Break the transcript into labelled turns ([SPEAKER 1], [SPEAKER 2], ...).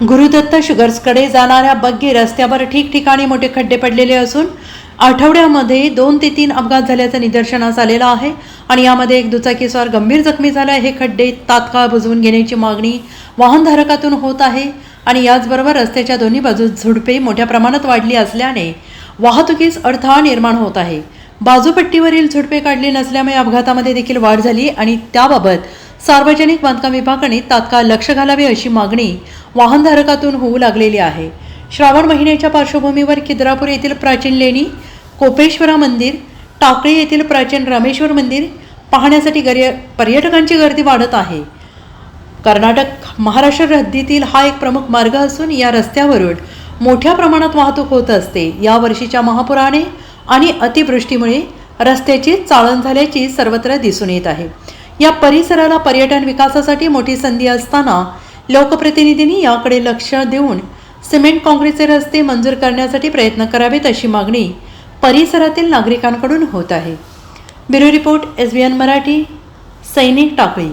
[SPEAKER 1] गुरुदत्त शुगर्सकडे जाणाऱ्या बग्गी रस्त्यावर ठिकठिकाणी मोठे खड्डे पडलेले असून आठवड्यामध्ये दोन ते तीन अपघात झाल्याचं निदर्शनास आलेलं आहे आणि यामध्ये एक दुचाकीस्वार गंभीर जखमी झाला हे खड्डे तात्काळ बुजवून घेण्याची मागणी वाहनधारकातून होत आहे आणि याचबरोबर रस्त्याच्या दोन्ही बाजूस झुडपे मोठ्या प्रमाणात वाढली असल्याने वाहतुकीस अडथळा निर्माण होत आहे. बाजूपट्टीवरील झुडपे काढली नसल्यामुळे अपघातामध्ये देखील वाढ झाली आणि त्याबाबत सार्वजनिक बांधकाम विभागाने तात्काळ लक्ष घालावे अशी मागणी वाहनधारकातून होऊ लागलेली आहे. श्रावण महिन्याच्या पार्श्वभूमीवर खिद्रापूर येथील प्राचीन लेणी कोपेश्वरा मंदिर टाकळी येथील प्राचीन रामेश्वर मंदिर पाहण्यासाठी गर्य पर्यटकांची गर्दी वाढत आहे. कर्नाटक महाराष्ट्र हद्दीतील हा एक प्रमुख मार्ग असून या रस्त्यावरून मोठ्या प्रमाणात वाहतूक होत असते. या वर्षीच्या महापुराने आणि अतिवृष्टीमुळे रस्त्याची चाळण झाल्याची सर्वत्र दिसून येत आहे. या परिसराला पर्यटन विकासासाठी मोठी संधी असताना लोकप्रतिनिधींनी याकडे लक्ष देऊन सिमेंट काँक्रीटचे रस्ते मंजूर करण्यासाठी प्रयत्न करावेत अशी मागणी परिसरातील नागरिकांकडून होत आहे. Bureau report S B N Marathi Sainik Takli.